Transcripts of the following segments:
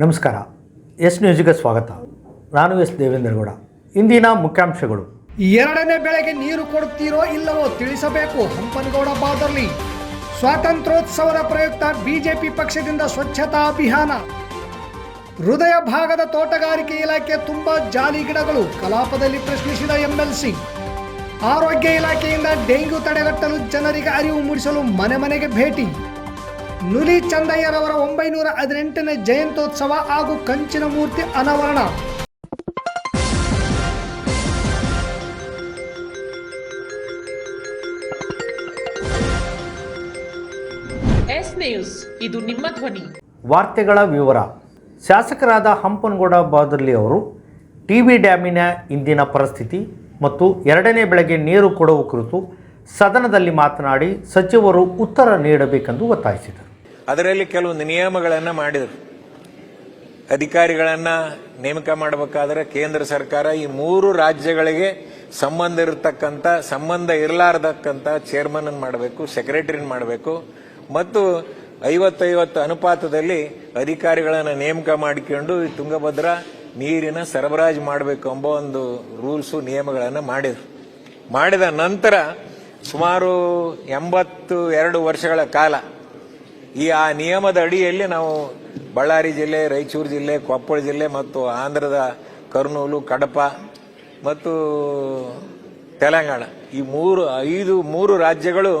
ನಮಸ್ಕಾರ. ಎಸ್ ನ್ಯೂಸ್ಗೆ ಸ್ವಾಗತ. ನಾನು ಎಸ್ ದೇವೇಂದ್ರಗೌಡ ಇಂದಿನ ಮುಖ್ಯಾಂಶಗಳು. ಎರಡನೇ ಬೆಳೆಗೆ ನೀರು ಕೊಡುತ್ತೀರೋ ಇಲ್ಲವೋ ತಿಳಿಸಬೇಕು. ಹಂಪನಗೌಡ ಬಾದರ್ಲಿ. ಸ್ವಾತಂತ್ರ್ಯೋತ್ಸವದ ಪ್ರಯುಕ್ತ ಬಿಜೆಪಿ ಪಕ್ಷದಿಂದ ಸ್ವಚ್ಛತಾ ಅಭಿಯಾನ. ಹೃದಯ ಭಾಗದ ತೋಟಗಾರಿಕೆ ಇಲಾಖೆ ತುಂಬಾ ಜಾಲಿ ಗಿಡಗಳು ಕಲಾಪದಲ್ಲಿ ಪ್ರಶ್ನಿಸಿದ ಎಂಎಲ್ಸಿ. ಆರೋಗ್ಯ ಇಲಾಖೆಯಿಂದ ಡೆಂಗ್ಯೂ ತಡೆಗಟ್ಟಲು ಜನರಿಗೆ ಅರಿವು ಮೂಡಿಸಲು ಮನೆ ಮನೆಗೆ ಭೇಟಿ. ನುಲಿ ಚಂದಯ್ಯರವರ ಒಂಬೈನೂರ ಹದಿನೆಂಟನೇ ಜಯಂತ್ಯೋತ್ಸವ ಹಾಗೂ ಕಂಚಿನ ಮೂರ್ತಿ ಅನಾವರಣ. ಎಸ್ ನ್ಯೂಸ್ ಇದು ನಿಮ್ಮ ಧ್ವನಿ. ವಾರ್ತೆಗಳ ವಿವರ. ಶಾಸಕರಾದ ಹಂಪನಗೌಡ ಬಾದರ್ಲಿ ಅವರು ಟಿ ವಿ ಡ್ಯಾಮಿನ ಇಂದಿನ ಪರಿಸ್ಥಿತಿ ಮತ್ತು ಎರಡನೇ ಬೆಳೆಗೆ ನೀರು ಕೊಡುವ ಕುರಿತು ಸದನದಲ್ಲಿ ಮಾತನಾಡಿ ಸಚಿವರು ಉತ್ತರ ನೀಡಬೇಕೆಂದು ಒತ್ತಾಯಿಸಿದರು. ಅದರಲ್ಲಿ ಕೆಲವೊಂದು ನಿಯಮಗಳನ್ನು ಮಾಡಿದರು. ಅಧಿಕಾರಿಗಳನ್ನ ನೇಮಕ ಮಾಡಬೇಕಾದ್ರೆ ಕೇಂದ್ರ ಸರ್ಕಾರ ಈ ಮೂರು ರಾಜ್ಯಗಳಿಗೆ ಸಂಬಂಧ ಇರತಕ್ಕಂಥ, ಸಂಬಂಧ ಇರಲಾರ್ದಕ್ಕಂಥ ಚೇರ್ಮನ್ ಮಾಡಬೇಕು ಸೆಕ್ರೆಟರಿನ ಮಾಡಬೇಕು. ಮತ್ತು ಐವತ್ತೈವತ್ತು ಅನುಪಾತದಲ್ಲಿ ಅಧಿಕಾರಿಗಳನ್ನು ನೇಮಕ ಮಾಡಿಕೊಂಡು ಈ ತುಂಗಭದ್ರಾ ನೀರಿನ ಸರಬರಾಜು ಮಾಡಬೇಕು ಎಂಬ ಒಂದು ರೂಲ್ಸು ನಿಯಮಗಳನ್ನು ಮಾಡಿದರು. ಮಾಡಿದ ನಂತರ ಸುಮಾರು ಎಂಬತ್ತು ಎರಡು ವರ್ಷಗಳ ಕಾಲ ಈ ಆ ನಿಯಮದ ಅಡಿಯಲ್ಲಿ ನಾವು ಬಳ್ಳಾರಿ ಜಿಲ್ಲೆ, ರಾಯಚೂರು ಜಿಲ್ಲೆ, ಕೊಪ್ಪಳ ಜಿಲ್ಲೆ ಮತ್ತು ಆಂಧ್ರದ ಕರ್ನೂಲು, ಕಡಪ ಮತ್ತು ತೆಲಂಗಾಣ ಈ ಮೂರು, ಐದು, ಮೂರು ರಾಜ್ಯಗಳು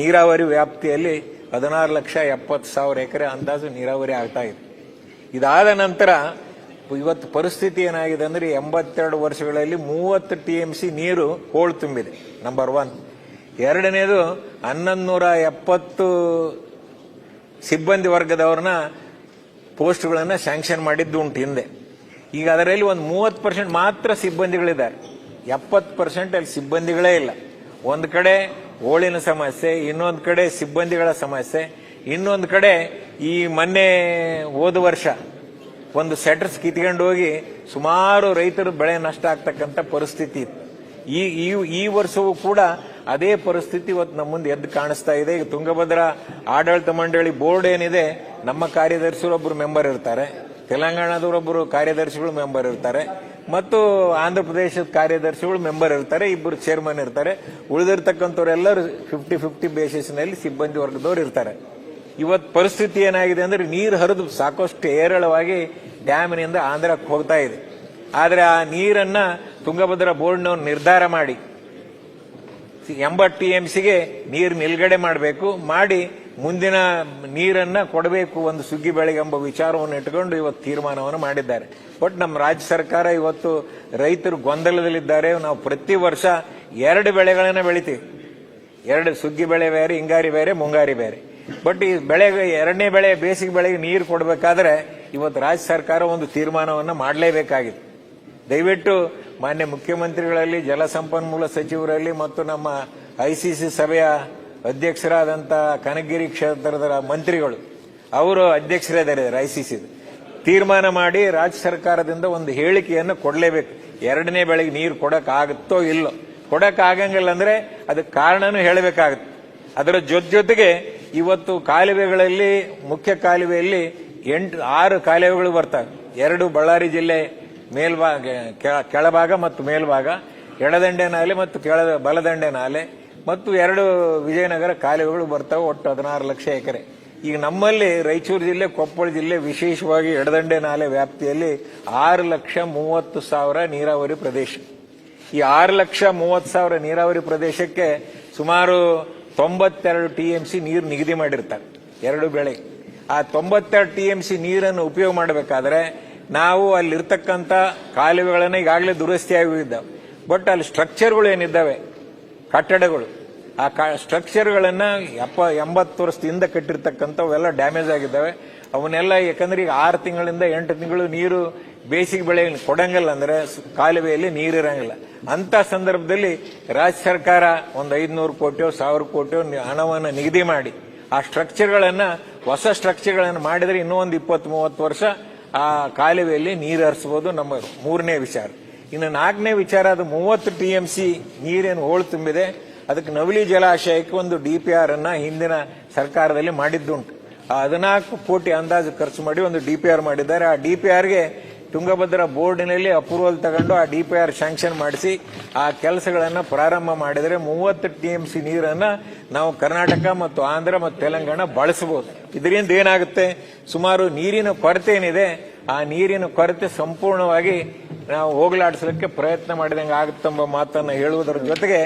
ನೀರಾವರಿ ವ್ಯಾಪ್ತಿಯಲ್ಲಿ ಹದಿನಾರು ಲಕ್ಷ ಎಪ್ಪತ್ತು ಸಾವಿರ ಎಕರೆ ಅಂದಾಜು ನೀರಾವರಿ ಆಗ್ತಾ ಇದೆ. ಇದಾದ ನಂತರ ಇವತ್ತು ಪರಿಸ್ಥಿತಿ ಏನಾಗಿದೆ ಅಂದರೆ ಎಂಬತ್ತೆರಡು ವರ್ಷಗಳಲ್ಲಿ ಮೂವತ್ತು ಟಿ ಎಂ ಸಿ ನೀರು ಹೋಳು ತುಂಬಿದೆ. ನಂಬರ್ ಒನ್ ಎರಡನೇದು ಹನ್ನೊಂದು ನೂರ ಎಪ್ಪತ್ತು ಸಿಬ್ಬಂದಿ ವರ್ಗದವ್ರನ್ನ ಪೋಸ್ಟ್ಗಳನ್ನು ಸ್ಯಾಂಕ್ಷನ್ ಮಾಡಿದ್ದು ಉಂಟು ಹಿಂದೆ. ಈಗ ಅದರಲ್ಲಿ ಒಂದು ಮೂವತ್ತು ಪರ್ಸೆಂಟ್ ಮಾತ್ರ ಸಿಬ್ಬಂದಿಗಳಿದ್ದಾರೆ. ಎಪ್ಪತ್ತು ಪರ್ಸೆಂಟ್ ಅಲ್ಲಿ ಸಿಬ್ಬಂದಿಗಳೇ ಇಲ್ಲ. ಒಂದು ಕಡೆ ಓಳಿನ ಸಮಸ್ಯೆ, ಇನ್ನೊಂದು ಕಡೆ ಸಿಬ್ಬಂದಿಗಳ ಸಮಸ್ಯೆ, ಇನ್ನೊಂದು ಕಡೆ ಈ ಮೊನ್ನೆ ಹೋದ ವರ್ಷ ಒಂದು ಸೆಟರ್ಸ್ ಕಿತ್ಕೊಂಡು ಹೋಗಿ ಸುಮಾರು ರೈತರು ಬೆಳೆ ನಷ್ಟ ಆಗ್ತಕ್ಕಂಥ ಪರಿಸ್ಥಿತಿ ಇತ್ತು. ಈ ಈ ಈ ವರ್ಷವೂ ಕೂಡ ಅದೇ ಪರಿಸ್ಥಿತಿ ಇವತ್ತು ನಮ್ಮ ಮುಂದೆ ಎದ್ದು ಕಾಣಿಸ್ತಾ ಇದೆ. ಈಗ ತುಂಗಭದ್ರಾ ಆಡಳಿತ ಮಂಡಳಿ ಬೋರ್ಡ್ ಏನಿದೆ, ನಮ್ಮ ಕಾರ್ಯದರ್ಶಿಗಳೊಬ್ಬರು ಮೆಂಬರ್ ಇರ್ತಾರೆ ತೆಲಂಗಾಣದವರೊಬ್ಬರು ಕಾರ್ಯದರ್ಶಿಗಳು ಮೆಂಬರ್ ಇರ್ತಾರೆ, ಮತ್ತು ಆಂಧ್ರ ಪ್ರದೇಶದ ಕಾರ್ಯದರ್ಶಿಗಳು ಮೆಂಬರ್ ಇರ್ತಾರೆ ಇಬ್ಬರು ಚೇರ್ಮನ್ ಇರ್ತಾರೆ. ಉಳಿದಿರ್ತಕ್ಕಂಥವ್ರೆಲ್ಲರೂ ಫಿಫ್ಟಿ ಫಿಫ್ಟಿ ಬೇಸಿಸ್ನಲ್ಲಿ ಸಿಬ್ಬಂದಿ ವರ್ಗದವರು ಇರ್ತಾರೆ. ಇವತ್ತು ಪರಿಸ್ಥಿತಿ ಏನಾಗಿದೆ ಅಂದ್ರೆ, ನೀರು ಹರಿದು ಸಾಕಷ್ಟು ಹೇರಳವಾಗಿ ಡ್ಯಾಮಿನಿಂದ ಆಂಧ್ರಕ್ಕೆ ಹೋಗ್ತಾ ಇದೆ. ಆದರೆ ಆ ನೀರನ್ನ ತುಂಗಭದ್ರಾ ಬೋರ್ಡ್ನವ್ರು ನಿರ್ಧಾರ ಮಾಡಿ ಎಂಬತ್ತು ಟಿ ಎಂ ಸಿಗೆ ನೀರು ನಿಲ್ಗಡೆ ಮಾಡಬೇಕು. ಮಾಡಿ ಮುಂದಿನ ನೀರನ್ನ ಕೊಡಬೇಕು ಒಂದು ಸುಗ್ಗಿ ಬೆಳೆಗೆ ಎಂಬ ವಿಚಾರವನ್ನು ಇಟ್ಟುಕೊಂಡು ಇವತ್ತು ತೀರ್ಮಾನವನ್ನು ಮಾಡಿದ್ದಾರೆ. ಬಟ್ ನಮ್ಮ ರಾಜ್ಯ ಸರ್ಕಾರ ಇವತ್ತು ರೈತರು ಗೊಂದಲದಲ್ಲಿದ್ದಾರೆ. ನಾವು ಪ್ರತಿ ವರ್ಷ ಎರಡು ಬೆಳೆಗಳನ್ನ ಬೆಳಿತೀವಿ. ಎರಡು ಸುಗ್ಗಿ ಬೆಳೆ ಬೇರೆ, ಹಿಂಗಾರಿ ಬೇರೆ, ಮುಂಗಾರಿ ಬೇರೆ. ಬಟ್ ಈ ಬೆಳೆಗೆ, ಎರಡನೇ ಬೆಳೆ ಬೇಸಿಗೆ ಬೆಳೆಗೆ ನೀರು ಕೊಡಬೇಕಾದ್ರೆ ಇವತ್ತು ರಾಜ್ಯ ಸರ್ಕಾರ ಒಂದು ತೀರ್ಮಾನವನ್ನು ಮಾಡಲೇಬೇಕಾಗಿದೆ. ದಯವಿಟ್ಟು ಮಾನ್ಯ ಮುಖ್ಯಮಂತ್ರಿಗಳಲ್ಲಿ ಜಲಸಂಪನ್ಮೂಲ ಸಚಿವರಲ್ಲಿ ಮತ್ತು ನಮ್ಮ ಐಸಿಸಿ ಸಭೆಯ ಅಧ್ಯಕ್ಷರಾದಂಥ ಕನಗಿರಿ ಕ್ಷೇತ್ರದ ಮಂತ್ರಿಗಳು. ಅವರು ಅಧ್ಯಕ್ಷರಿದ್ದಾರೆ ಐಸಿಸಿ ತೀರ್ಮಾನ ಮಾಡಿ ರಾಜ್ಯ ಸರ್ಕಾರದಿಂದ ಒಂದು ಹೇಳಿಕೆಯನ್ನು ಕೊಡಲೇಬೇಕು. ಎರಡನೇ ಬೆಳೆಗೆ ನೀರು ಕೊಡೋಕ್ಕಾಗುತ್ತೋ ಇಲ್ಲೋ. ಕೊಡೋಕ್ಕಾಗಂಗಿಲ್ಲ ಅಂದ್ರೆ ಅದಕ್ಕೆ ಕಾರಣನೂ ಹೇಳಬೇಕಾಗುತ್ತೆ. ಅದರ ಜೊತೆ ಜೊತೆಗೆ ಇವತ್ತು ಕಾಲುವೆಗಳಲ್ಲಿ, ಮುಖ್ಯ ಕಾಲುವೆಯಲ್ಲಿ ಎಂಟು, ಆರು ಕಾಲುವೆಗಳು ಬರ್ತವೆ. ಎರಡು ಬಳ್ಳಾರಿ ಜಿಲ್ಲೆ ಮೇಲ್ಭಾಗ, ಕೆಳ- ಕೆಳಭಾಗ ಮತ್ತು ಮೇಲ್ಭಾಗ ಎಡದಂಡೆ ನಾಲೆ ಮತ್ತು ಕೆಳ ಬಲದಂಡೆ ನಾಲೆ ಮತ್ತು ಎರಡು ವಿಜಯನಗರ ಕಾಲುವೆಗಳು ಬರ್ತವೆ, ಒಟ್ಟು ಹದಿನಾರು ಲಕ್ಷ ಎಕರೆ. ಈಗ ನಮ್ಮಲ್ಲಿ ರಾಯಚೂರು ಜಿಲ್ಲೆ, ಕೊಪ್ಪಳ ಜಿಲ್ಲೆ ವಿಶೇಷವಾಗಿ ಎಡದಂಡೆ ನಾಲೆ ವ್ಯಾಪ್ತಿಯಲ್ಲಿ ಆರು ಲಕ್ಷ ಮೂವತ್ತು ಸಾವಿರ ನೀರಾವರಿ ಪ್ರದೇಶ. ಈ ಆರು ಲಕ್ಷ ಮೂವತ್ತು ಸಾವಿರ ನೀರಾವರಿ ಪ್ರದೇಶಕ್ಕೆ ಸುಮಾರು ತೊಂಬತ್ತೆರಡು ಟಿ ಎಂ ಸಿ ನೀರು ನಿಗದಿ ಮಾಡಿರ್ತಾರೆ, ಎರಡು ಬೆಳೆ. ಆ ತೊಂಬತ್ತೆರಡು ಟಿ ಎಂ ಸಿ ನೀರನ್ನು ಉಪಯೋಗ ಮಾಡಬೇಕಾದ್ರೆ ನಾವು ಅಲ್ಲಿರ್ತಕ್ಕಂಥ ಕಾಲುವೆಗಳನ್ನು ಈಗಾಗಲೇ ದುರಸ್ತಿ ಆಗಿದ್ದಾವೆ ಬಟ್ ಅಲ್ಲಿ ಸ್ಟ್ರಕ್ಚರ್ಗಳು ಏನಿದ್ದಾವೆ? ಕಟ್ಟಡಗಳು. ಆ ಸ್ಟ್ರಕ್ಚರ್ಗಳನ್ನ ಎಪ್ಪ, ಎಂಬತ್ತು ವರ್ಷದಿಂದ ಕಟ್ಟಿರ್ತಕ್ಕಂಥವೆಲ್ಲ ಡ್ಯಾಮೇಜ್ ಆಗಿದ್ದಾವೆ. ಅವನ್ನೆಲ್ಲ ಯಾಕಂದ್ರೆ ಈಗ ಆರು ತಿಂಗಳಿಂದ ಎಂಟು ತಿಂಗಳು ನೀರು ಬೇಸಿಗೆ ಬೆಳೆ ಕೊಡಂಗಿಲ್ಲ ಅಂದರೆ ಕಾಲುವೆಯಲ್ಲಿ ನೀರಿರಂಗಿಲ್ಲ ಅಂತ ಸಂದರ್ಭದಲ್ಲಿ ರಾಜ್ಯ ಸರ್ಕಾರ ಒಂದು ಐದುನೂರು ಕೋಟಿಯೋ, ಸಾವಿರ ಕೋಟಿಯೋ ಹಣವನ್ನು ನಿಗದಿ ಮಾಡಿ ಆ ಸ್ಟ್ರಕ್ಚರ್ಗಳನ್ನು ಹೊಸ ಸ್ಟ್ರಕ್ಚರ್ಗಳನ್ನು ಮಾಡಿದರೆ ಇನ್ನೂ ಒಂದು ಇಪ್ಪತ್ತು ಮೂವತ್ತು ವರ್ಷ ಆ ಕಾಲುವೆಯಲ್ಲಿ ನೀರು ಹರಿಸಬಹುದು ನಮ್ಮ ಮೂರನೇ ವಿಚಾರ. ಇನ್ನು ನಾಲ್ಕನೇ ವಿಚಾರ, ಅದು ಮೂವತ್ತು ಟಿ ಎಂ ಸಿ ನೀರೇನು ಹೋಳು ತುಂಬಿದೆ, ಅದಕ್ಕೆ ನವಲಿ ಜಲಾಶಯಕ್ಕೆ ಒಂದು ಡಿ ಪಿ ಆರ್ ಅನ್ನ ಹಿಂದಿನ ಸರ್ಕಾರದಲ್ಲಿ ಮಾಡಿದ್ದುಂಟು. ಆ ಹದಿನಾಲ್ಕು ಕೋಟಿ ಅಂದಾಜು ಖರ್ಚು ಮಾಡಿ ಒಂದು ಡಿ ಪಿ ಆರ್ ಮಾಡಿದ್ದಾರೆ. ಆ ಡಿ ಪಿ ಆರ್ಗೆ ತುಂಗಭದ್ರಾ ಬೋರ್ಡಿನಲ್ಲಿ ಅಪ್ರೂವಲ್ ತಗೊಂಡು ಆ ಡಿ ಪಿ ಆರ್ ಶಾಂಕ್ಷನ್ ಮಾಡಿಸಿ ಆ ಕೆಲಸಗಳನ್ನು ಪ್ರಾರಂಭ ಮಾಡಿದರೆ ಮೂವತ್ತು ಟಿ ಎಂ ಸಿ ನೀರನ್ನು ನಾವು ಕರ್ನಾಟಕ ಮತ್ತು ಆಂಧ್ರ ಮತ್ತು ತೆಲಂಗಾಣ ಬಳಸಬಹುದು. ಇದರಿಂದ ಏನಾಗುತ್ತೆ? ಸುಮಾರು ನೀರಿನ ಕೊರತೆ ಏನಿದೆ? ಆ ನೀರಿನ ಕೊರತೆ ಸಂಪೂರ್ಣವಾಗಿ ನಾವು ಹೋಗಲಾಡಿಸಲಿಕ್ಕೆ ಪ್ರಯತ್ನ ಮಾಡಿದಂಗೆ ಆಗುತ್ತೆಂಬ ಮಾತನ್ನು ಹೇಳುವುದರ ಜೊತೆಗೆ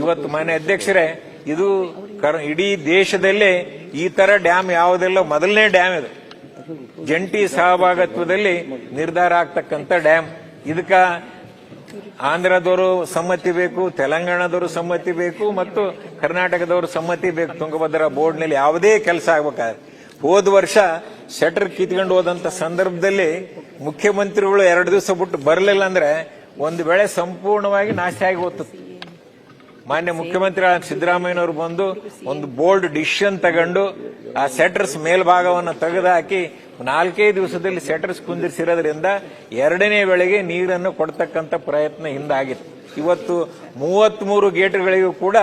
ಇವತ್ತು ಮಾನ್ಯ ಅಧ್ಯಕ್ಷರೇ, ಇದು ಇಡೀ ದೇಶದಲ್ಲೇ ಈ ತರ ಡ್ಯಾಮ್ ಯಾವುದೆಲ್ಲ ಮೊದಲನೇ ಡ್ಯಾಮ್ ಇದು. ಜಂಟಿ ಸಹಭಾಗತ್ವದಲ್ಲಿ ನಿರ್ಧಾರ ಆಗ್ತಕ್ಕಂಥ ಡ್ಯಾಮ್. ಇದಕ್ಕ ಆಂಧ್ರದವರು ಸಮ್ಮತಿ ಬೇಕು, ತೆಲಂಗಾಣದವರು ಸಮ್ಮತಿ ಬೇಕು, ಮತ್ತು ಕರ್ನಾಟಕದವರು ಸಮ್ಮತಿ ಬೇಕು. ತುಂಗಭದ್ರಾ ಬೋರ್ಡ್ನಲ್ಲಿ ಯಾವುದೇ ಕೆಲಸ ಆಗ್ಬೇಕಾದ್ರೆ. ಹೋದ ವರ್ಷ ಶಟರ್ ಕಿತ್ಕೊಂಡು ಹೋದಂತ ಸಂದರ್ಭದಲ್ಲಿ ಮುಖ್ಯಮಂತ್ರಿಗಳು ಎರಡು ದಿವಸ ಬಿಟ್ಟು ಬರಲಿಲ್ಲ ಅಂದ್ರೆ ಒಂದು ವೇಳೆ ಸಂಪೂರ್ಣವಾಗಿ ನಾಶ ಆಗಿ ಹೋಗ್ತದೆ. ಮಾನ್ಯ ಮುಖ್ಯಮಂತ್ರಿ ಸಿದ್ದರಾಮಯ್ಯನವರು ಬಂದು ಒಂದು ಬೋಲ್ಡ್ ಡಿಸಿಷನ್ ತಗೊಂಡು ಆ ಸೆಟರ್ಸ್ ಮೇಲ್ಭಾಗವನ್ನು ತೆಗೆದುಹಾಕಿ ನಾಲ್ಕೇ ದಿವಸದಲ್ಲಿ ಸೆಟರ್ಸ್ ಕುಂದಿರಿಸಿರೋದ್ರಿಂದ ಎರಡನೇ ವೇಳೆಗೆ ನೀರನ್ನು ಕೊಡ್ತಕ್ಕಂಥ ಪ್ರಯತ್ನ ಹಿಂದಾಗಿತ್ತು. ಇವತ್ತು ಮೂವತ್ಮೂರು ಗೇಟ್ಗಳಿಗೂ ಕೂಡ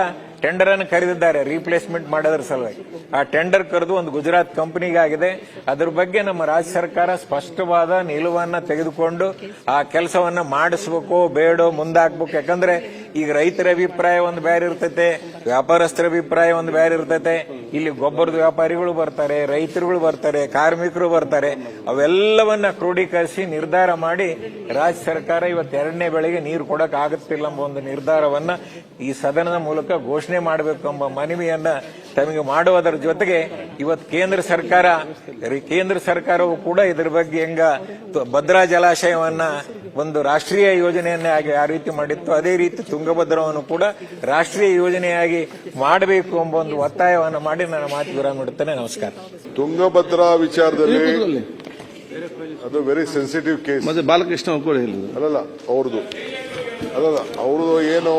ಟೆಂಡರ್ ಅನ್ನು ಕರೆದಿದ್ದಾರೆ, ರೀಪ್ಲೇಸ್ಮೆಂಟ್ ಮಾಡೋದ್ರ ಸಲುವಾಗಿ. ಆ ಟೆಂಡರ್ ಕರೆದು ಒಂದು ಗುಜರಾತ್ ಕಂಪನಿಗಾಗಿದೆ ಅದ್ರ ಬಗ್ಗೆ ನಮ್ಮ ರಾಜ್ಯ ಸರ್ಕಾರ ಸ್ಪಷ್ಟವಾದ ನಿಲುವನ್ನು ತೆಗೆದುಕೊಂಡು ಆ ಕೆಲಸವನ್ನು ಮಾಡಿಸ್ಬೇಕು ಬೇಡೋ ಮುಂದಾಕ್ಬೇಕು ಯಾಕಂದ್ರೆ ಈಗ ರೈತರ ಅಭಿಪ್ರಾಯ ಒಂದು ಬೇರೆ ಇರ್ತೈತೆ, ವ್ಯಾಪಾರಸ್ಥರ ಅಭಿಪ್ರಾಯ ಒಂದು ಬೇರೆ ಇರ್ತೈತೆ. ಇಲ್ಲಿ ಗೊಬ್ಬರದ ವ್ಯಾಪಾರಿಗಳು ಬರ್ತಾರೆ, ರೈತರುಗಳು ಬರ್ತಾರೆ, ಕಾರ್ಮಿಕರು ಬರ್ತಾರೆ. ಅವೆಲ್ಲವನ್ನ ಕ್ರೋಢೀಕರಿಸಿ ನಿರ್ಧಾರ ಮಾಡಿ ರಾಜ್ಯ ಸರ್ಕಾರ ಇವತ್ತು ಎರಡನೇ ಬೆಳೆಗೆ ನೀರು ಕೊಡಕ್ ಆಗುತ್ತಿಲ್ಲ ಎಂಬ ಒಂದು ನಿರ್ಧಾರವನ್ನ ಈ ಸದನದ ಮೂಲಕ ಘೋಷಣೆ ಮಾಡಬೇಕು ಎಂಬ ಮನವಿಯನ್ನ ತಮಗೆ ಮಾಡುವುದರ ಜೊತೆಗೆ ಇವತ್ತು ಕೇಂದ್ರ ಸರ್ಕಾರ ಕೇಂದ್ರ ಸರ್ಕಾರವು ಕೂಡ ಇದರ ಬಗ್ಗೆ ಹೆಂಗ ಭದ್ರಾ ಜಲಾಶಯವನ್ನ ಒಂದು ರಾಷ್ಟ್ರೀಯ ಯೋಜನೆಯನ್ನೇ ಆಗಿ ಯಾವ ರೀತಿ ಮಾಡಿತ್ತು. ಅದೇ ರೀತಿ ತುಂಗಭದ್ರವನ್ನು ಕೂಡ ರಾಷ್ಟ್ರೀಯ ಯೋಜನೆಯಾಗಿ ಮಾಡಬೇಕು ಎಂಬ ಒಂದು ಒತ್ತಾಯವನ್ನು ಮಾಡಿ ನಾನು ಮಾತು ವಿರಾಮ ಇಡುತ್ತೇನೆ. ನಮಸ್ಕಾರ. ತುಂಗಭದ್ರಾ ವಿಚಾರದಲ್ಲಿ ಅದು ವೆರಿ ಸೆನ್ಸಿಟಿವ್ ಕೇಸ್ ಮತ್ತೆ ಬಾಲಕೃಷ್ಣ ಅಲ್ಲಲ್ಲ ಅವ್ರದ್ದು. ಅಲ್ಲಲ್ಲ ಅವ್ರದ್ದು ಏನು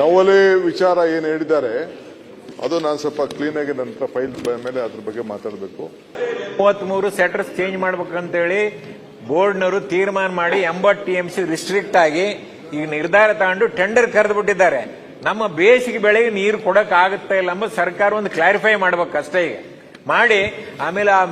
ನವಲೆ ವಿಚಾರ ಏನು ಹೇಳಿದ್ದಾರೆ ಅದು ನಾನು ಸ್ವಲ್ಪ ಕ್ಲೀನ್ ಆಗಿ ನಂತರ ಫೈಲ್ ಮೇಲೆ ಅದ್ರ ಬಗ್ಗೆ ಮಾತಾಡಬೇಕು. ಮೂವತ್ಮೂರು ಸೆಟರ್ಸ್ ಚೇಂಜ್ ಮಾಡ್ಬೇಕಂತೇಳಿ ಬೋರ್ಡ್ನವರು ತೀರ್ಮಾನ ಮಾಡಿ ಎಂಬತ್ತು ಟಿ ಎಂ ಸಿ ರಿಸ್ಟ್ರಿಕ್ಟ್ ಆಗಿ ಈಗ ನಿರ್ಧಾರ ತಗೊಂಡು ಟೆಂಡರ್ ಕರೆದು ಬಿಟ್ಟಿದ್ದಾರೆ. ನಮ್ಮ ಬೇಸಿಗೆ ಬೆಳೆಗೆ ನೀರು ಕೊಡಕ್ ಆಗುತ್ತೆ ಇಲ್ಲ ಅಂಬ ಸರ್ಕಾರ ಒಂದು ಕ್ಲಾರಿಫೈ ಮಾಡ್ಬೇಕು ಅಷ್ಟೇ ಈಗ. ಮಾಡಿ, ಆಮೇಲೆ ಆ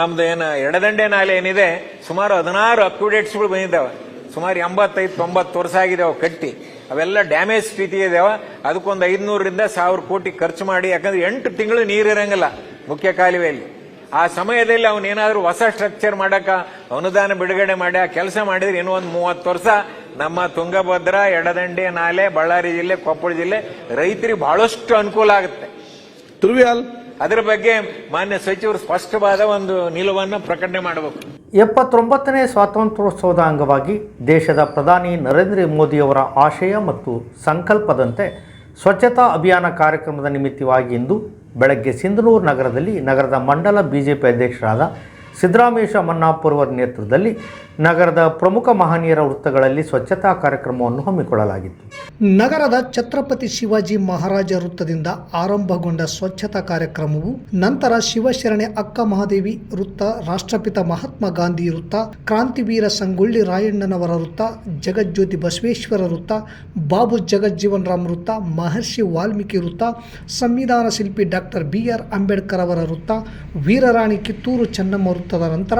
ನಮ್ದು ಏನು ಎಡದಂಡೆ ನಾಲೆ ಏನಿದೆ, ಸುಮಾರು ಹದಿನಾರು ಅಕ್ಯುಡೇಟ್ಸ್ಗಳು ಬಂದಿದ್ದಾವೆ. ಸುಮಾರು ಎಂಬತ್ತೈದು, ತೊಂಬತ್ತು ವರ್ಷ ಆಗಿದೆ ಅವು ಕಟ್ಟಿ. ಅವೆಲ್ಲ ಡ್ಯಾಮೇಜ್ ಸ್ಥಿತಿ ಇದಾವೆ. ಅದಕ್ಕೊಂದು ಐದುನೂರರಿಂದ ಸಾವಿರ ಕೋಟಿ ಖರ್ಚು ಮಾಡಿ, ಯಾಕಂದ್ರೆ ಎಂಟು ತಿಂಗಳು ನೀರು ಇರಂಗಿಲ್ಲ ಮುಖ್ಯ ಕಾಲುವೆಯಲ್ಲಿ. ಆ ಸಮಯದಲ್ಲಿ ಅವನೇನಾದ್ರೂ ಹೊಸ ಸ್ಟ್ರಕ್ಚರ್ ಮಾಡಕ, ಅನುದಾನ ಬಿಡುಗಡೆ ಮಾಡಿ ಆ ಕೆಲಸ ಮಾಡಿದ್ರೆ ಇನ್ನೂ ಒಂದು ಮೂವತ್ತು ವರ್ಷ ನಮ್ಮ ತುಂಗಭದ್ರಾ ಎಡದಂಡೆ ನಾಲೆ ಬಳ್ಳಾರಿ ಜಿಲ್ಲೆ ಕೊಪ್ಪಳ ಜಿಲ್ಲೆ ರೈತರಿಗೆ ಬಹಳಷ್ಟು ಅನುಕೂಲ ಆಗುತ್ತೆ. ತುರ್ವಿಯಾಲ್ ಅದರ ಬಗ್ಗೆ ಮಾನ್ಯ ಸಚಿವರು ಸ್ಪಷ್ಟವಾದ ಒಂದು ನಿಲುವನ್ನು ಪ್ರಕಟಣೆ ಮಾಡಬೇಕು. ಎಪ್ಪತ್ತೊಂಬತ್ತನೇ ಸ್ವಾತಂತ್ರ್ಯೋತ್ಸವದ ಅಂಗವಾಗಿ ದೇಶದ ಪ್ರಧಾನಿ ನರೇಂದ್ರ ಮೋದಿಯವರ ಆಶಯ ಮತ್ತು ಸಂಕಲ್ಪದಂತೆ ಸ್ವಚ್ಛತಾ ಅಭಿಯಾನ ಕಾರ್ಯಕ್ರಮದ ನಿಮಿತ್ತವಾಗಿ ಇಂದು ಬೆಳಗ್ಗೆ ಸಿಂಧನೂರು ನಗರದಲ್ಲಿ ನಗರದ ಮಂಡಲ ಬಿಜೆಪಿ ಅಧ್ಯಕ್ಷರಾದ ಸಿದ್ದರಾಮೇಶ ಮನ್ನಾಪುರ್ ಅವರ ನೇತೃತ್ವದಲ್ಲಿ ನಗರದ ಪ್ರಮುಖ ಮಹನೀಯರ ವೃತ್ತಗಳಲ್ಲಿ ಸ್ವಚ್ಛತಾ ಕಾರ್ಯಕ್ರಮವನ್ನು ಹಮ್ಮಿಕೊಳ್ಳಲಾಗಿತ್ತು. ನಗರದ ಛತ್ರಪತಿ ಶಿವಾಜಿ ಮಹಾರಾಜ ವೃತ್ತದಿಂದ ಆರಂಭಗೊಂಡ ಸ್ವಚ್ಛತಾ ಕಾರ್ಯಕ್ರಮವು ನಂತರ ಶಿವಶರಣೆ ಅಕ್ಕ ಮಹಾದೇವಿ ವೃತ್ತ, ರಾಷ್ಟ್ರಪಿತ ಮಹಾತ್ಮ ಗಾಂಧಿ ವೃತ್ತ, ಕ್ರಾಂತಿವೀರ ಸಂಗೊಳ್ಳಿ ರಾಯಣ್ಣನವರ ವೃತ್ತ, ಜಗಜ್ಯೋತಿ ಬಸವೇಶ್ವರ ವೃತ್ತ, ಬಾಬು ಜಗಜ್ಜೀವನ್ ರಾಮ್ ವೃತ್ತ, ಮಹರ್ಷಿ ವಾಲ್ಮೀಕಿ ವೃತ್ತ, ಸಂವಿಧಾನ ಶಿಲ್ಪಿ ಡಾಕ್ಟರ್ ಬಿ ಆರ್ ಅಂಬೇಡ್ಕರ್ ಅವರ ವೃತ್ತ, ವೀರರಾಣಿ ಕಿತ್ತೂರು ಚೆನ್ನಮ್ಮ ವೃತ್ತದ ನಂತರ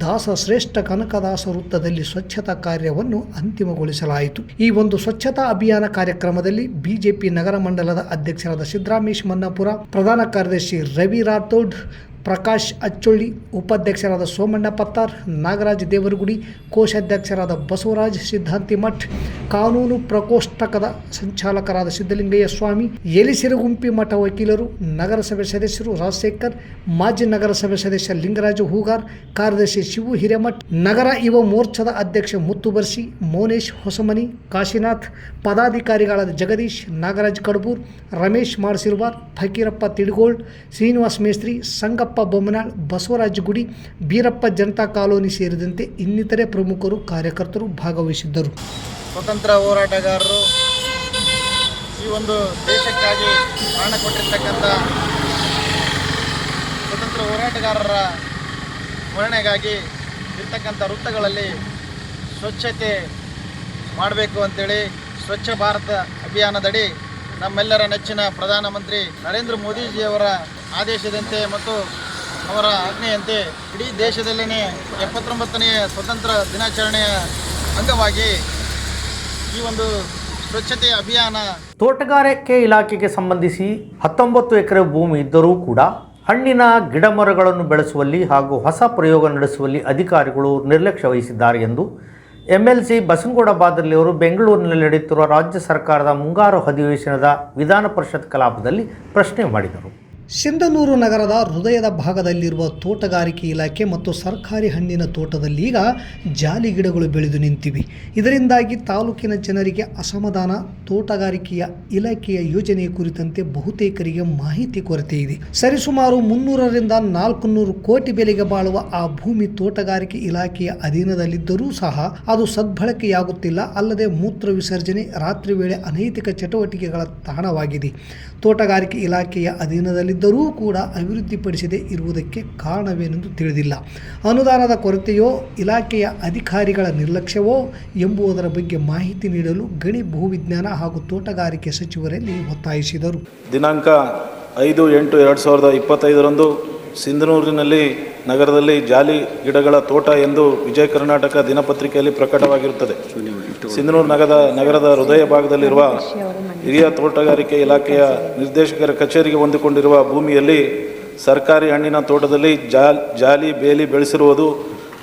ದಾಸ ಶ್ರೇಷ್ಠ ಕನಕದಾಸ ವೃತ್ತದಲ್ಲಿ ಸ್ವಚ್ಛತಾ ಕಾರ್ಯವನ್ನು ಅಂತಿಮಗೊಳಿಸಲಾಯಿತು. ಈ ಒಂದು ಸ್ವಚ್ಛತಾ ಅಭಿಯಾನ ಕಾರ್ಯಕ್ರಮದಲ್ಲಿ ಬಿಜೆಪಿ ನಗರ ಮಂಡಲದ ಅಧ್ಯಕ್ಷರಾದ ಸಿದ್ದರಾಮೇಶ್ ಮನ್ನಾಪುರ, ಪ್ರಧಾನ ಕಾರ್ಯದರ್ಶಿ ರವಿ ರಾಥೋಡ್ ಪ್ರಕಾಶ್ ಅಚ್ಚೊಳ್ಳಿ, ಉಪಾಧ್ಯಕ್ಷರಾದ ಸೋಮಣ್ಣ ಪತ್ತಾರ್, ನಾಗರಾಜ್ ದೇವರಗುಡಿ, ಕೋಶಾಧ್ಯಕ್ಷರಾದ ಬಸವರಾಜ್ ಸಿದ್ಧಾಂತಿ ಮಠ್, ಕಾನೂನು ಪ್ರಕೋಷ್ಠಕದ ಸಂಚಾಲಕರಾದ ಸಿದ್ದಲಿಂಗಯ್ಯ ಸ್ವಾಮಿ, ಎಲಿಸಿರುಗುಂಪಿ ಮಠ ವಕೀಲರು, ನಗರಸಭೆ ಸದಸ್ಯರು ರಾಜಶೇಖರ್, ಮಾಜಿ ನಗರಸಭೆ ಸದಸ್ಯ ಲಿಂಗರಾಜು ಹೂಗಾರ್, ಕಾರ್ಯದರ್ಶಿ ಶಿವು ಹಿರೇಮಠ್, ನಗರ ಯುವ ಮೋರ್ಚಾದ ಅಧ್ಯಕ್ಷ ಮುತ್ತುಬರ್ಸಿ ಮೋನೇಶ್ ಹೊಸಮನಿ, ಕಾಶಿನಾಥ್, ಪದಾಧಿಕಾರಿಗಳಾದ ಜಗದೀಶ್, ನಾಗರಾಜ್ ಕಡಬೂರ್, ರಮೇಶ್ ಮಾಡ್ಸಿರ್ವಾರ್, ಫಕೀರಪ್ಪ ತಿಡ್ಗೋಳ್, ಶ್ರೀನಿವಾಸ್ ಮೇಸ್ತ್ರಿ, ಸಂಗಪ್ಪ ಬೊಮ್ಮನಾಳ್, ಬಸವರಾಜ ಗುಡಿ, ಬೀರಪ್ಪ ಜನತಾ ಕಾಲೋನಿ ಸೇರಿದಂತೆ ಇನ್ನಿತರೆ ಪ್ರಮುಖರು, ಕಾರ್ಯಕರ್ತರು ಭಾಗವಹಿಸಿದ್ದರು. ಸ್ವತಂತ್ರ ಹೋರಾಟಗಾರರು ಈ ಒಂದು ದೇಶಕ್ಕಾಗಿ ಪ್ರಾಣ ಕೊಟ್ಟಿರ್ತಕ್ಕಂಥ ಸ್ವತಂತ್ರ ಹೋರಾಟಗಾರರ ಸ್ಮರಣೆಗಾಗಿ ಇರ್ತಕ್ಕಂಥ ವೃತ್ತಗಳಲ್ಲಿ ಸ್ವಚ್ಛತೆ ಮಾಡಬೇಕು ಅಂತೇಳಿ ಸ್ವಚ್ಛ ಭಾರತ ಅಭಿಯಾನದಡಿ ನಮ್ಮೆಲ್ಲರ ನೆಚ್ಚಿನ ಪ್ರಧಾನಮಂತ್ರಿ ನರೇಂದ್ರ ಮೋದಿಜಿಯವರ ಆದೇಶದಂತೆ ಮತ್ತು ಅವರ ಆಜ್ಞೆಯಂತೆ ಇಡೀ ದೇಶದಲ್ಲಿನೇ ಎಪ್ಪತ್ತೊಂಬತ್ತನೆಯ ಸ್ವತಂತ್ರ ದಿನಾಚರಣೆಯ ಅಂಗವಾಗಿ ಈ ಒಂದು ಸ್ವಚ್ಛತೆ ಅಭಿಯಾನ ತೋಟಗಾರಿಕೆ ಇಲಾಖೆಗೆ ಸಂಬಂಧಿಸಿ ಹತ್ತೊಂಬತ್ತು ಎಕರೆ ಭೂಮಿ ಇದ್ದರೂ ಕೂಡ ಹಣ್ಣಿನ ಗಿಡ ಮರಗಳನ್ನು ಬೆಳೆಸುವಲ್ಲಿ ಹಾಗೂ ಹೊಸ ಪ್ರಯೋಗ ನಡೆಸುವಲ್ಲಿ ಅಧಿಕಾರಿಗಳು ನಿರ್ಲಕ್ಷ್ಯ ವಹಿಸಿದ್ದಾರೆ ಎಂದು M L C Basanagouda Badarli ಅವರು ಬೆಂಗಳೂರಿನಲ್ಲಿ ನಡೆಯುತ್ತಿರುವ ರಾಜ್ಯ ಸರ್ಕಾರದ ಮುಂಗಾರು ಅಧಿವೇಶನದ ವಿಧಾನ ಪರಿಷತ್ ಕಲಾಪದಲ್ಲಿ ಪ್ರಶ್ನೆ ಮಾಡಿದರು. ಸಿಂಧನೂರು ನಗರದ ಹೃದಯದ ಭಾಗದಲ್ಲಿರುವ ತೋಟಗಾರಿಕೆ ಇಲಾಖೆ ಮತ್ತು ಸರ್ಕಾರಿ ಹಣ್ಣಿನ ತೋಟದಲ್ಲಿ ಈಗ ಜಾಲಿ ಗಿಡಗಳು ಬೆಳೆದು ನಿಂತಿವೆ. ಇದರಿಂದಾಗಿ ತಾಲೂಕಿನ ಜನರಿಗೆ ಅಸಮಾಧಾನ. ತೋಟಗಾರಿಕೆಯ ಇಲಾಖೆಯ ಯೋಜನೆಯ ಕುರಿತಂತೆ ಬಹುತೇಕರಿಗೆ ಮಾಹಿತಿ ಕೊರತೆ ಇದೆ. ಸರಿಸುಮಾರು ಮುನ್ನೂರರಿಂದ ನಾಲ್ಕುನೂರು ಕೋಟಿ ಬೆಲೆಗೆ ಬಾಳುವ ಆ ಭೂಮಿ ತೋಟಗಾರಿಕೆ ಇಲಾಖೆಯ ಅಧೀನದಲ್ಲಿದ್ದರೂ ಸಹ ಅದು ಸದ್ಬಳಕೆಯಾಗುತ್ತಿಲ್ಲ ಅಲ್ಲದೆ ಮೂತ್ರ ವಿಸರ್ಜನೆ ರಾತ್ರಿ ವೇಳೆ ಅನೈತಿಕ ಚಟುವಟಿಕೆಗಳ ತಾಣವಾಗಿದೆ. ತೋಟಗಾರಿಕೆ ಇಲಾಖೆಯ ಅಧೀನದಲ್ಲಿದ್ದರೂ ಕೂಡ ಅಭಿವೃದ್ಧಿಪಡಿಸದೇ ಇರುವುದಕ್ಕೆ ಕಾರಣವೇನೆಂದು ತಿಳಿದಿಲ್ಲ. ಅನುದಾನದ ಕೊರತೆಯೋ, ಇಲಾಖೆಯ ಅಧಿಕಾರಿಗಳ ನಿರ್ಲಕ್ಷ್ಯವೋ ಎಂಬುದರ ಬಗ್ಗೆ ಮಾಹಿತಿ ನೀಡಲು ಗಣಿ ಭೂವಿಜ್ಞಾನ ಹಾಗೂ ತೋಟಗಾರಿಕೆ ಸಚಿವರಲ್ಲಿ ಒತ್ತಾಯಿಸಿದರು. ದಿನಾಂಕ ಐದು ಎಂಟು ಎರಡು ಸಾವಿರದ ಇಪ್ಪತ್ತೈದರಂದು ಸಿಂಧನೂರಿನಲ್ಲಿ ನಗರದಲ್ಲಿ ಜಾಲಿ ಗಿಡಗಳ ತೋಟ ಎಂದು ವಿಜಯ ಕರ್ನಾಟಕ ದಿನಪತ್ರಿಕೆಯಲ್ಲಿ ಪ್ರಕಟವಾಗಿರುತ್ತದೆ. ಸಿಂಧನೂರು ನಗರದ ನಗರದ ಹೃದಯ ಭಾಗದಲ್ಲಿರುವ ಹಿರಿಯ ತೋಟಗಾರಿಕೆ ಇಲಾಖೆಯ ನಿರ್ದೇಶಕರ ಕಚೇರಿಗೆ ಹೊಂದಿಕೊಂಡಿರುವ ಭೂಮಿಯಲ್ಲಿ ಸರ್ಕಾರಿ ಹಣ್ಣಿನ ತೋಟದಲ್ಲಿ ಜಾಲ್, ಜಾಲಿ, ಬೇಲಿ ಬೆಳೆಸಿರುವುದು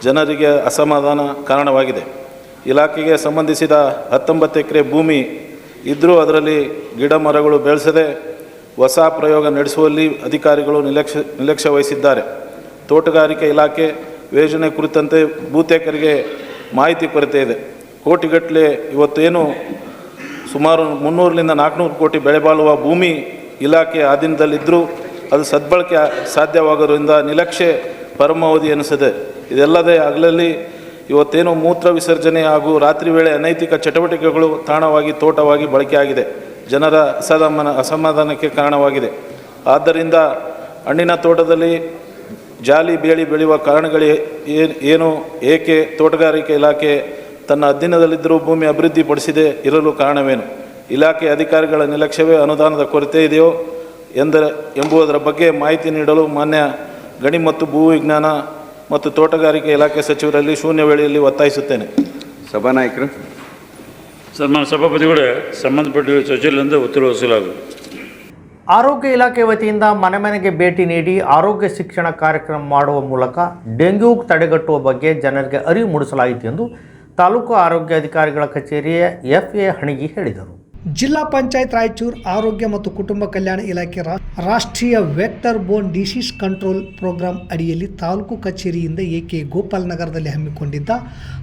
ಜನರಿಗೆ ಅಸಮಾಧಾನ ಕಾರಣವಾಗಿದೆ. ಇಲಾಖೆಗೆ ಸಂಬಂಧಿಸಿದ ಹತ್ತೊಂಬತ್ತು ಎಕರೆ ಭೂಮಿ ಇದ್ದರೂ ಅದರಲ್ಲಿ ಗಿಡ ಮರಗಳು ಬೆಳೆಸದೆ ಹೊಸ ಪ್ರಯೋಗ ನಡೆಸುವಲ್ಲಿ ಅಧಿಕಾರಿಗಳು ನಿರ್ಲಕ್ಷ್ಯ ನಿರ್ಲಕ್ಷ್ಯ ವಹಿಸಿದ್ದಾರೆ. ತೋಟಗಾರಿಕೆ ಇಲಾಖೆ ಯೋಜನೆ ಕುರಿತಂತೆ ಭೂತೇಕರಿಗೆ ಮಾಹಿತಿ ಕೊರತೆ ಇದೆ. ಕೋಟಿಗಟ್ಟಲೆ ಇವತ್ತೇನು ಸುಮಾರು ಮುನ್ನೂರರಿಂದ ನಾಲ್ಕುನೂರು ಕೋಟಿ ಬೆಳೆ ಬಾಳುವ ಭೂಮಿ ಇಲಾಖೆ ಅಧೀನದಲ್ಲಿದ್ದರೂ ಅದು ಸದ್ಬಳಕೆ ಸಾಧ್ಯವಾಗೋದ್ರಿಂದ ನಿಲಕ್ಷೆ ಪರಮಾವಧಿ ಎನಿಸಿದೆ. ಇದೆಲ್ಲದೆ ಆಗಲಲ್ಲಿ ಇವತ್ತೇನು ಮೂತ್ರ ವಿಸರ್ಜನೆ ಹಾಗೂ ರಾತ್ರಿ ವೇಳೆ ಅನೈತಿಕ ಚಟುವಟಿಕೆಗಳು ತಾಣವಾಗಿ ತೋಟವಾಗಿ ಬಳಕೆಯಾಗಿದೆ. ಜನರ ಅಸಮಾಧಾನ ಅಸಮಾಧಾನಕ್ಕೆ ಕಾರಣವಾಗಿದೆ. ಆದ್ದರಿಂದ ಹಣ್ಣಿನ ತೋಟದಲ್ಲಿ ಜಾಲಿ ಬೇಳಿ ಬೆಳೆಯುವ ಕಾರಣಗಳೇ ಏನು ಏಕೆ ತೋಟಗಾರಿಕೆ ಇಲಾಖೆ ತನ್ನ ಅಧೀನದಲ್ಲಿದ್ದರೂ ಭೂಮಿ ಅಭಿವೃದ್ಧಿಪಡಿಸದೆ ಇರಲು ಕಾರಣವೇನು? ಇಲಾಖೆ ಅಧಿಕಾರಿಗಳ ನಿರ್ಲಕ್ಷ್ಯವೇ ಅನುದಾನದ ಕೊರತೆ ಇದೆಯೋ ಎಂದರೆ ಎಂಬುದರ ಬಗ್ಗೆ ಮಾಹಿತಿ ನೀಡಲು ಮಾನ್ಯ ಗಣಿ ಮತ್ತು ಭೂ ವಿಜ್ಞಾನ ಮತ್ತು ತೋಟಗಾರಿಕೆ ಇಲಾಖೆ ಸಚಿವರಲ್ಲಿ ಶೂನ್ಯ ವೇಳೆಯಲ್ಲಿ ಒತ್ತಾಯಿಸುತ್ತೇನೆ. ಸಭಾನಾಯಕರು ಸನ್ಮಾನ ಸಭಾಪತಿಗಳೇ ಸಂಬಂಧಪಟ್ಟ ಸಚಿವರಿಂದ ಉತ್ತರ ವಸೂಲಾಗು ಆರೋಗ್ಯ ಇಲಾಖೆ ವತಿಯಿಂದ ಮನೆ ಮನೆಗೆ ಭೇಟಿ ನೀಡಿ ಆರೋಗ್ಯ ಶಿಕ್ಷಣ ಕಾರ್ಯಕ್ರಮ ಮಾಡುವ ಮೂಲಕ ಡೆಂಗ್ಯೂ ತಡೆಗಟ್ಟುವ ಬಗ್ಗೆ ಜನರಿಗೆ ಅರಿವು ಮೂಡಿಸಲಾಯಿತು ಎಂದು ತಾಲೂಕು ಆರೋಗ್ಯ ಅಧಿಕಾರಿಗಳ ಕಚೇರಿಯ ಎಫ್ ಎ ಹಣಿಗಿ ಹೇಳಿದರು. ಜಿಲ್ಲಾ ಪಂಚಾಯತ್ ರಾಯಚೂರು ಆರೋಗ್ಯ ಮತ್ತು ಕುಟುಂಬ ಕಲ್ಯಾಣ ಇಲಾಖೆ ರಾಷ್ಟ್ರೀಯ vector borne disease control programme ಅಡಿಯಲ್ಲಿ ತಾಲೂಕು ಕಚೇರಿಯಿಂದ ಎಕೆ ಗೋಪಾಲ್ ನಗರದಲ್ಲಿ ಹಮ್ಮಿಕೊಂಡಿದ್ದ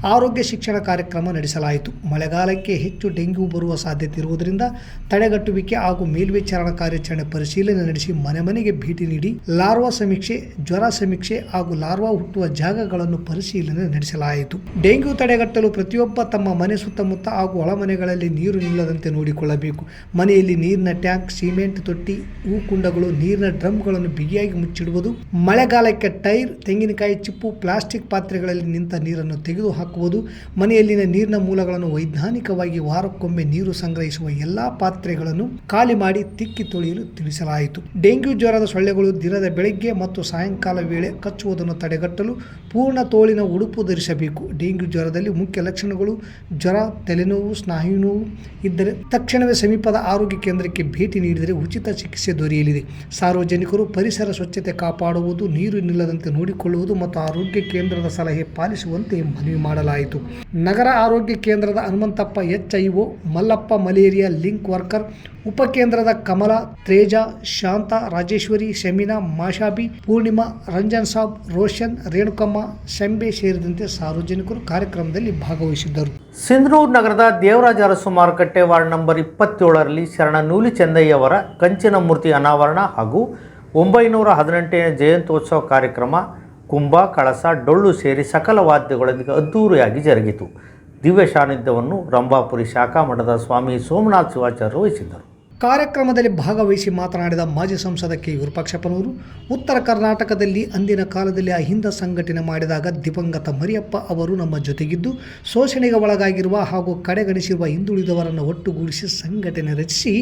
ಆರೋಗ್ಯ ಶಿಕ್ಷಣ ಕಾರ್ಯಕ್ರಮ ನಡೆಸಲಾಯಿತು. ಮಳೆಗಾಲಕ್ಕೆ ಹೆಚ್ಚು ಡೆಂಗ್ಯೂ ಬರುವ ಸಾಧ್ಯತೆ ಇರುವುದರಿಂದ ತಡೆಗಟ್ಟುವಿಕೆ ಹಾಗೂ ಮೇಲ್ವಿಚಾರಣಾ ಕಾರ್ಯಾಚರಣೆ ಪರಿಶೀಲನೆ ನಡೆಸಿ ಮನೆ ಮನೆಗೆ ಭೇಟಿ ನೀಡಿ ಲಾರ್ವಾ ಸಮೀಕ್ಷೆ, ಜ್ವರ ಸಮೀಕ್ಷೆ ಹಾಗೂ ಲಾರ್ವಾ ಹುಟ್ಟುವ ಜಾಗಗಳನ್ನು ಪರಿಶೀಲನೆ ನಡೆಸಲಾಯಿತು. ಡೆಂಗ್ಯೂ ತಡೆಗಟ್ಟಲು ಪ್ರತಿಯೊಬ್ಬ ತಮ್ಮ ಮನೆ ಸುತ್ತಮುತ್ತ ಹಾಗೂ ಒಳಮನೆಗಳಲ್ಲಿ ನೀರು ನಿಲ್ಲದಂತೆ ನೋಡಿಕೊಳ್ಳಬೇಕು ಮನೆಯಲ್ಲಿ ನೀರಿನ ಟ್ಯಾಂಕ್, ಸಿಮೆಂಟ್ ತೊಟ್ಟಿ, ಹೂಕುಂಡಗಳು, ನೀರಿನ ಡ್ರಮ್ಗಳನ್ನು ಬಿಗಿಯಾಗಿ ಮುಚ್ಚಿಡುವುದು, ಮಳೆಗಾಲಕ್ಕೆ ಟೈರ್, ತೆಂಗಿನಕಾಯಿ ಚಿಪ್ಪು, ಪ್ಲಾಸ್ಟಿಕ್ ಪಾತ್ರೆಗಳಲ್ಲಿ ನಿಂತ ನೀರನ್ನು ತೆಗೆದು ಹಾಕುವುದು ಮನೆಯಲ್ಲಿನ ನೀರಿನ ಮೂಲಗಳನ್ನು ವೈಜ್ಞಾನಿಕವಾಗಿ ವಾರಕ್ಕೊಮ್ಮೆ ನೀರು ಸಂಗ್ರಹಿಸುವ ಎಲ್ಲಾ ಪಾತ್ರೆಗಳನ್ನು ಖಾಲಿ ಮಾಡಿ ತಿಕ್ಕಿ ತೊಳೆಯಲು ತಿಳಿಸಲಾಯಿತು. ಡೆಂಗ್ಯೂ ಜ್ವರದ ಸೊಳ್ಳೆಗಳು ದಿನದ ಬೆಳಗ್ಗೆ ಮತ್ತು ಸಾಯಂಕಾಲ ವೇಳೆ ಕಚ್ಚುವುದನ್ನು ತಡೆಗಟ್ಟಲು ಪೂರ್ಣ ತೋಳಿನ ಉಡುಪು ಧರಿಸಬೇಕು. ಡೆಂಗ್ಯೂ ಜ್ವರದಲ್ಲಿ ಮುಖ್ಯ ಲಕ್ಷಣಗಳು ಜ್ವರ, ತಲೆನೋವು ಸ್ನಾಯು ನೋವು ಇದ್ದರೆ ತಕ್ಷಣವೇ ಸಮೀಪದ ಆರೋಗ್ಯ ಕೇಂದ್ರಕ್ಕೆ ಭೇಟಿ ನೀಡಿದರೆ ಉಚಿತ ಚಿಕಿತ್ಸೆ ದೊರೆಯಲಿದೆ. ಸಾರ್ವಜನಿಕರು ಪರಿಸರ ಸ್ವಚ್ಛತೆ ಕಾಪಾಡುವುದು, ನೀರು ನಿಲ್ಲದಂತೆ ನೋಡಿಕೊಳ್ಳುವುದು ಮತ್ತು ಆರೋಗ್ಯ ಕೇಂದ್ರದ ಸಲಹೆ ಪಾಲಿಸುವಂತೆ ಮನವಿ ಮಾಡಲಾಯಿತು. ನಗರ ಆರೋಗ್ಯ ಕೇಂದ್ರದ Hanumanthappa HIO, Mallappa malaria link worker ಉಪಕೇಂದ್ರದ Kamala ತ್ರೇಜಾ ಶಾಂತ, ರಾಜೇಶ್ವರಿ, ಶಮೀನಾ, ಮಾಶಾಬಿ, ಪೂರ್ಣಿಮಾ, ರಂಜನ್ ಸಾಬ್, ರೋಷನ್, ರೇಣುಕಮ್ಮ ಶಂಬೆ ಸೇರಿದಂತೆ ಸಾರ್ವಜನಿಕರು ಕಾರ್ಯಕ್ರಮದಲ್ಲಿ ಭಾಗವಹಿಸಿದ್ದರು. ಸಿಂಧನೂರು ನಗರದ ದೇವರಾಜ ಅರಸು ಮಾರುಕಟ್ಟೆ ವಾರ್ಡ್ ನಂಬರ್ ಇಪ್ಪತ್ತೇಳರಲ್ಲಿ ಶರಣ ನೂಲಿ ಚೆನ್ನಯ್ಯವರ ಕಂಚಿನ ಮೂರ್ತಿ ಅನಾವರಣ ಹಾಗೂ ಒಂಬೈನೂರ ಹದಿನೆಂಟನೇ ಜಯಂತ್ಯೋತ್ಸವ ಕಾರ್ಯಕ್ರಮ ಕುಂಭ, ಕಳಸ, ಡೊಳ್ಳು ಸೇರಿ ಸಕಲ ವಾದ್ಯಗಳೊಂದಿಗೆ ಅದ್ದೂರಿಯಾಗಿ ಜರುಗಿತು. ದಿವ್ಯ ಸಾನ್ನಿಧ್ಯವನ್ನು ರಂಭಾಪುರಿ ಶಾಖಾ ಮಠದ ಸ್ವಾಮಿ ಸೋಮನಾಥ್ ಶಿವಾಚಾರ್ಯರು ವಹಿಸಿದ್ದರು. ಕಾರ್ಯಕ್ರಮದಲ್ಲಿ ಭಾಗವಹಿಸಿ ಮಾತನಾಡಿದ ಮಾಜಿ ಸಂಸದ ಕೆ ವಿರೂಪಾಕ್ಷಪ್ಪನವರು ಉತ್ತರ ಕರ್ನಾಟಕದಲ್ಲಿ ಅಂದಿನ ಕಾಲದಲ್ಲಿ ಅಹಿಂದ ಸಂಘಟನೆ ಮಾಡಿದಾಗ ದಿವಂಗತ ಮರಿಯಪ್ಪ ಅವರು ನಮ್ಮ ಜೊತೆಗಿದ್ದು, ಶೋಷಣೆಗೆ ಒಳಗಾಗಿರುವ ಹಾಗೂ ಕಡೆಗಣಿಸಿರುವ ಹಿಂದುಳಿದವರನ್ನು ಒಟ್ಟುಗೂಡಿಸಿ ಸಂಘಟನೆ ರಚಿಸಿ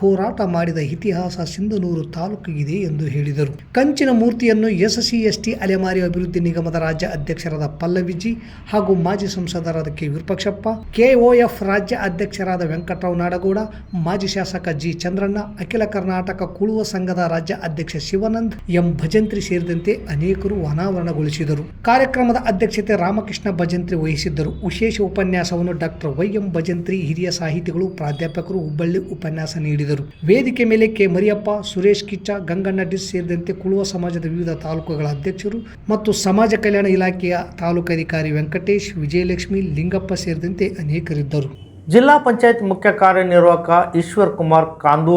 ಹೋರಾಟ ಮಾಡಿದ ಇತಿಹಾಸ ಸಿಂಧನೂರು ತಾಲೂಕಿಗಿದೆ ಎಂದು ಹೇಳಿದರು. ಕಂಚಿನ ಮೂರ್ತಿಯನ್ನು ಎಸ್ಸಿ ಎಸ್ಟಿ ಅಲೆಮಾರಿ ಅಭಿವೃದ್ಧಿ ನಿಗಮದ ರಾಜ್ಯ ಅಧ್ಯಕ್ಷರಾದ ಪಲ್ಲವಿಜಿ ಹಾಗೂ ಮಾಜಿ ಸಂಸದರಾದ ಕೆ ವಿರೂಪಾಕ್ಷಪ್ಪ, ಕೆಒಎಫ್ ರಾಜ್ಯ ಅಧ್ಯಕ್ಷರಾದ ವೆಂಕಟರಾವ್ ನಾಡಗೌಡ, ಮಾಜಿ ಶಾಸಕ ಜಿ ಚಂದ್ರಣ್ಣ, ಅಖಿಲ ಕರ್ನಾಟಕ ಕುಳುವ ಸಂಘದ ರಾಜ್ಯ ಅಧ್ಯಕ್ಷ ಶಿವಾನಂದ್ ಎಂ ಭಜಂತ್ರಿ ಸೇರಿದಂತೆ ಅನೇಕರು ಅನಾವರಣಗೊಳಿಸಿದರು. ಕಾರ್ಯಕ್ರಮದ ಅಧ್ಯಕ್ಷತೆ ರಾಮಕೃಷ್ಣ ಭಜಂತ್ರಿ ವಹಿಸಿದ್ದರು. ವಿಶೇಷ ಉಪನ್ಯಾಸವನ್ನು ಡಾಕ್ಟರ್ ವೈ ಎಂ ಭಜಂತ್ರಿ, ಹಿರಿಯ ಸಾಹಿತಿಗಳು, ಪ್ರಾಧ್ಯಾಪಕರು ಹುಬ್ಬಳ್ಳಿ ಉಪನ್ಯಾಸ ನೀಡಿದರು. ವೇದಿಕೆ ಮೇಲೆ ಕೆ. ಮರಿಯಪ್ಪ, ಸುರೇಶ್ ಕಿಚ್ಚ, ಗಂಗಣ್ಣ ಡಿಸ್ ಸೇರಿದಂತೆ ಕುಳುವ ಸಮಾಜದ ವಿವಿಧ ತಾಲೂಕುಗಳ ಅಧ್ಯಕ್ಷರು ಮತ್ತು ಸಮಾಜ ಕಲ್ಯಾಣ ಇಲಾಖೆಯ ತಾಲೂಕಾಧಿಕಾರಿ ವೆಂಕಟೇಶ್, ವಿಜಯಲಕ್ಷ್ಮಿ, ಲಿಂಗಪ್ಪ ಸೇರಿದಂತೆ ಅನೇಕರಿದ್ದರು. ಜಿಲ್ಲಾ ಪಂಚಾಯತ್ ಮುಖ್ಯ ಕಾರ್ಯನಿರ್ವಾಹಕ Eshwar Kumar Kandu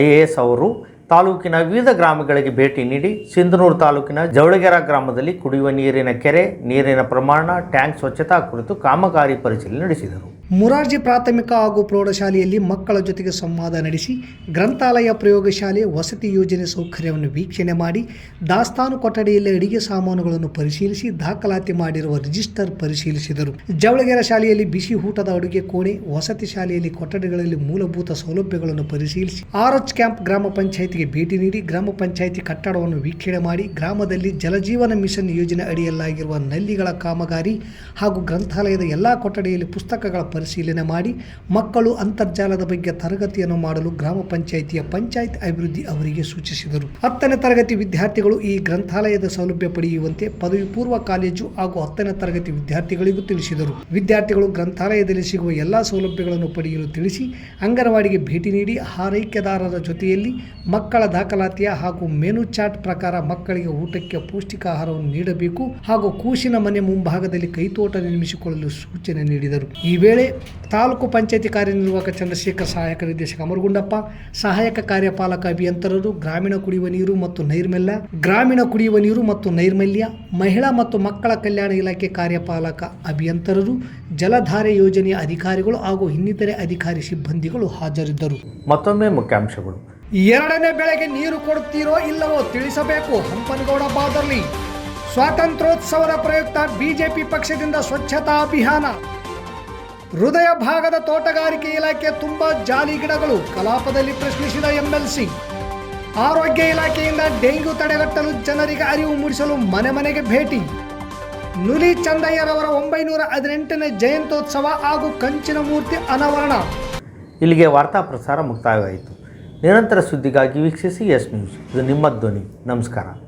I A S ಅವರು ತಾಲೂಕಿನ ವಿವಿಧ ಗ್ರಾಮಗಳಿಗೆ ಭೇಟಿ ನೀಡಿ ಸಿಂಧನೂರು ತಾಲೂಕಿನ ಜವಳಗೆರ ಗ್ರಾಮದಲ್ಲಿ ಕುಡಿಯುವ ನೀರಿನ ಕೆರೆ, ನೀರಿನ ಪ್ರಮಾಣ, ಟ್ಯಾಂಕ್ ಸ್ವಚ್ಛತಾ ಕುರಿತು ಕಾಮಗಾರಿ ಪರಿಶೀಲನೆ ನಡೆಸಿದರು. ಮುರಾರ್ಜಿ ಪ್ರಾಥಮಿಕ ಹಾಗೂ ಪ್ರೌಢಶಾಲೆಯಲ್ಲಿ ಮಕ್ಕಳ ಜೊತೆಗೆ ಸಂವಾದ ನಡೆಸಿ ಗ್ರಂಥಾಲಯ ಪ್ರಯೋಗಶಾಲೆ ವಸತಿ ಯೋಜನೆ ಸೌಕರ್ಯವನ್ನು ವೀಕ್ಷಣೆ ಮಾಡಿ ದಾಸ್ತಾನು ಕೊಠಡಿಯಲ್ಲಿ ಅಡಿಗೆ ಸಾಮಾನುಗಳನ್ನು ಪರಿಶೀಲಿಸಿ ದಾಖಲಾತಿ ಮಾಡಿರುವ ರಿಜಿಸ್ಟರ್ ಪರಿಶೀಲಿಸಿದರು. ಜವಳಗೆರೆ ಶಾಲೆಯಲ್ಲಿ ಬಿಸಿ ಊಟದ ಅಡುಗೆ ಕೋಣೆ, ವಸತಿ ಶಾಲೆಯಲ್ಲಿ ಕೊಠಡಿಗಳಲ್ಲಿ ಮೂಲಭೂತ ಸೌಲಭ್ಯಗಳನ್ನು ಪರಿಶೀಲಿಸಿ ಆರ್ ಎಚ್ ಕ್ಯಾಂಪ್ ಗ್ರಾಮ ಪಂಚಾಯಿತಿಗೆ ಭೇಟಿ ನೀಡಿ ಗ್ರಾಮ ಪಂಚಾಯಿತಿ ಕಟ್ಟಡವನ್ನು ವೀಕ್ಷಣೆ ಮಾಡಿ ಗ್ರಾಮದಲ್ಲಿ ಜಲಜೀವನ ಮಿಷನ್ ಯೋಜನೆ ಅಡಿಯಲ್ಲಾಗಿರುವ ನಲ್ಲಿಗಳ ಕಾಮಗಾರಿ ಹಾಗೂ ಗ್ರಂಥಾಲಯದ ಎಲ್ಲಾ ಕೊಠಡಿಯಲ್ಲಿ ಪುಸ್ತಕಗಳ ಪರಿಶೀಲನೆ ಮಾಡಿ ಮಕ್ಕಳು ಅಂತರ್ಜಾಲದ ಬಗ್ಗೆ ತರಗತಿಯನ್ನು ಮಾಡಲು ಗ್ರಾಮ ಪಂಚಾಯಿತಿಯ ಪಂಚಾಯತ್ ಅಭಿವೃದ್ಧಿ ಅವರಿಗೆ ಸೂಚಿಸಿದರು. ಹತ್ತನೇ ತರಗತಿ ವಿದ್ಯಾರ್ಥಿಗಳು ಈ ಗ್ರಂಥಾಲಯದ ಸೌಲಭ್ಯ ಪಡೆಯುವಂತೆ ಪದವಿ ಪೂರ್ವ ಕಾಲೇಜು ಹಾಗೂ ಹತ್ತನೇ ತರಗತಿ ವಿದ್ಯಾರ್ಥಿಗಳಿಗೂ ತಿಳಿಸಿದರು. ವಿದ್ಯಾರ್ಥಿಗಳು ಗ್ರಂಥಾಲಯದಲ್ಲಿ ಸಿಗುವ ಎಲ್ಲ ಸೌಲಭ್ಯಗಳನ್ನು ಪಡೆಯಲು ತಿಳಿಸಿ ಅಂಗನವಾಡಿಗೆ ಭೇಟಿ ನೀಡಿ ಆರೈಕೆದಾರರ ಜೊತೆಯಲ್ಲಿ ಮಕ್ಕಳ ದಾಖಲಾತಿಯ ಹಾಗೂ ಮೆನು ಚಾಟ್ ಪ್ರಕಾರ ಮಕ್ಕಳಿಗೆ ಊಟಕ್ಕೆ ಪೌಷ್ಟಿಕ ಆಹಾರವನ್ನು ನೀಡಬೇಕು ಹಾಗೂ ಕೂಸಿನ ಮನೆ ಮುಂಭಾಗದಲ್ಲಿ ಕೈತೋಟ ನಿರ್ಮಿಸಿಕೊಳ್ಳಲು ಸೂಚನೆ ನೀಡಿದರು. ಈ ವೇಳೆ ತಾಲೂಕು ಪಂಚಾಯತಿ ಕಾರ್ಯನಿರ್ವಾಹಕ ಚಂದ್ರಶೇಖರ್ ಸಹಾಯಕ ನಿರ್ದೇಶಕ ಅಮರಗುಂಡಪ್ಪ ಸಹಾಯಕ ಕಾರ್ಯಪಾಲಕ ಅಭಿಯಂತರರು ಗ್ರಾಮೀಣ ಕುಡಿಯುವ ನೀರು ಮತ್ತು ನೈರ್ಮಲ್ಯ ಗ್ರಾಮೀಣ ಕುಡಿಯುವ ನೀರು ಮತ್ತು ನೈರ್ಮಲ್ಯ ಮಹಿಳಾ ಮತ್ತು ಮಕ್ಕಳ ಕಲ್ಯಾಣ ಇಲಾಖೆ ಕಾರ್ಯಪಾಲಕ ಅಭಿಯಂತರರು ಜಲಧಾರೆ ಯೋಜನೆಯ ಅಧಿಕಾರಿಗಳು ಹಾಗೂ ಇನ್ನಿತರೆ ಅಧಿಕಾರಿ ಸಿಬ್ಬಂದಿಗಳು ಹಾಜರಿದ್ದರು. ಮತ್ತೊಮ್ಮೆ ಮುಖ್ಯಾಂಶಗಳು. ಎರಡನೇ ಬೆಳೆಗೆ ನೀರು ಕೊಡುತ್ತೀರೋ ಇಲ್ಲವೋ ತಿಳಿಸಬೇಕು. ಹಂಪನಗೌಡ ಬಾದರ್ಲಿ. ಸ್ವಾತಂತ್ರ್ಯೋತ್ಸವದ ಪ್ರಯುಕ್ತ ಬಿಜೆಪಿ ಪಕ್ಷದಿಂದ ಸ್ವಚ್ಛತಾ ಅಭಿಯಾನ. ಹೃದಯ ಭಾಗದ ತೋಟಗಾರಿಕೆ ಇಲಾಖೆ ತುಂಬಾ ಜಾಲಿ ಗಿಡಗಳು ಕಲಾಪದಲ್ಲಿ ಪ್ರಶ್ನಿಸಿದ ಎಂಎಲ್ಸಿ ಆರೋಗ್ಯ ಇಲಾಖೆಯಿಂದ ಡೆಂಗ್ಯೂ ತಡೆಗಟ್ಟಲು ಜನರಿಗೆ ಅರಿವು ಮೂಡಿಸಲು ಮನೆ ಮನೆಗೆ ಭೇಟಿ. ನುಲಿ ಚಂದಯ್ಯರವರ ಒಂಬೈನೂರ ಹದಿನೆಂಟನೇ ಜಯಂತ್ಯೋತ್ಸವ ಹಾಗೂ ಕಂಚಿನ ಮೂರ್ತಿ ಅನಾವರಣ. ಇಲ್ಲಿಗೆ ವಾರ್ತಾ ಪ್ರಸಾರ ಮುಕ್ತಾಯವಾಯಿತು. ನಿರಂತರ ಸುದ್ದಿಗಾಗಿ ವೀಕ್ಷಿಸಿ ಎಸ್ ನ್ಯೂಸ್. ಇದು ನಿಮ್ಮ ಧ್ವನಿ. ನಮಸ್ಕಾರ.